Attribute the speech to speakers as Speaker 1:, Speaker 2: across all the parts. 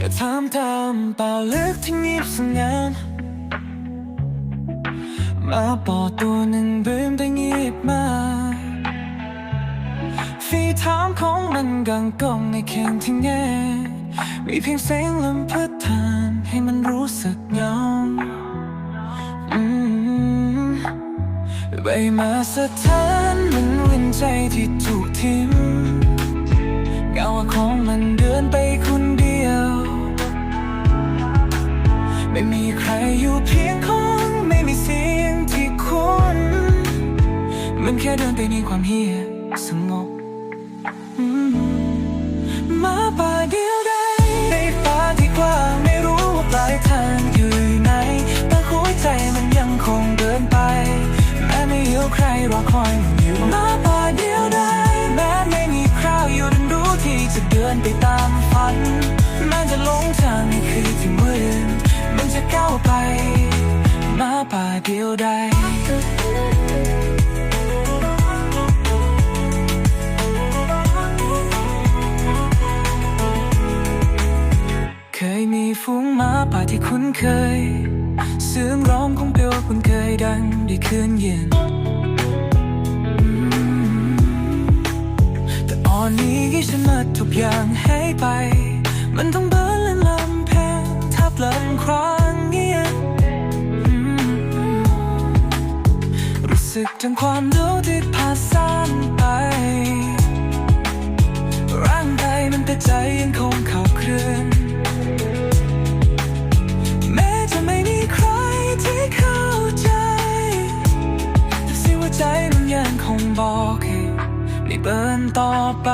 Speaker 1: ำเปล่าลึกที่เงียบสงบมาปอตัวหนึ่งบืนไปเงียบมาฝีเท้าของมันกังกองในเข่งที่แง่มีเพียงเสียงลมพัดผ่านให้มันรู้สึกเหงาอืมใบมาสะท้านมันวินใจที่ถูกทิ้มเงาของมันเดินไป อยู่เพียงคนไม่มีเสียงที่คุ้นมันแค่เดินไปในความเฮียสงบมาป่าเดียวได้ในฟ้าที่กว้างไม่รู้ว่าปลายทางอยู่ไหนแต่หัวใจมันยังคงเดินไปแม้ไม่มีใครรอคอยมันอยู่มาป่าเดียวได้แม้ไม่มีคราวอยู่ดันรู้ที่จะเดินไปตามฝัน เดียวได้เคยมีฝูงหมาป่าที่คุ้นเคย เสียงร้องของเปลวคุ้นเคยดังได้คืนเย็น แต่ตอนนี้ฉันมาทุกอย่างให้ไป มันต้องเบินและลำแพงทับลำครา ทั้งความรู้ที่ผ่านซ้ำไป ร่างกายมันแต่ใจยังคงขับเคลื่อนแม้จะไม่มีใครที่เข้าใจแต่สิว่าใจมันยังคงบอกให้ได้เบินต่อไป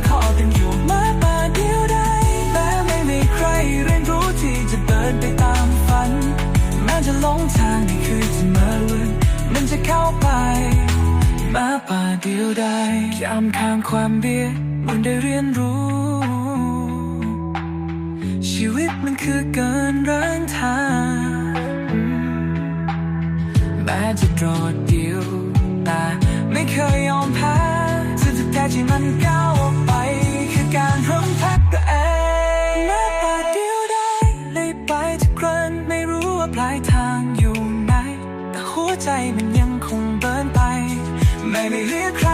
Speaker 1: อคอขอเป็นอยู่มาป่าเดียวได้แต่ไม่มีใครเรียนรู้ที่จะเดินไปตามฝัน แม้จะหลงทางในคืนที่มืดมันจะเข้าไปมาป่าเดียวได้ยามข้างความเบียดมันได้เรียนรู้ ชีวิตมันคือกินร่างทางแม้จะโดดเดี่ยวแต่ไม่เคยยอมแพ้สุดท้ายที่มันก้าว การร่วมพักตัวเองแม้ป่าเดียวได้เลยไปทุกครั้งไม่รู้ว่าปลายทางอยู่ไหนแต่หัวใจมันยังคงเบินไป ไม่ไม่เรียกใคร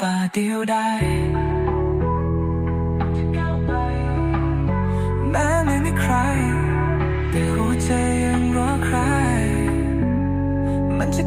Speaker 1: ป่าเดียวได้แม้ไม่มีใคร แต่หัวใจยังรอใคร มันจะ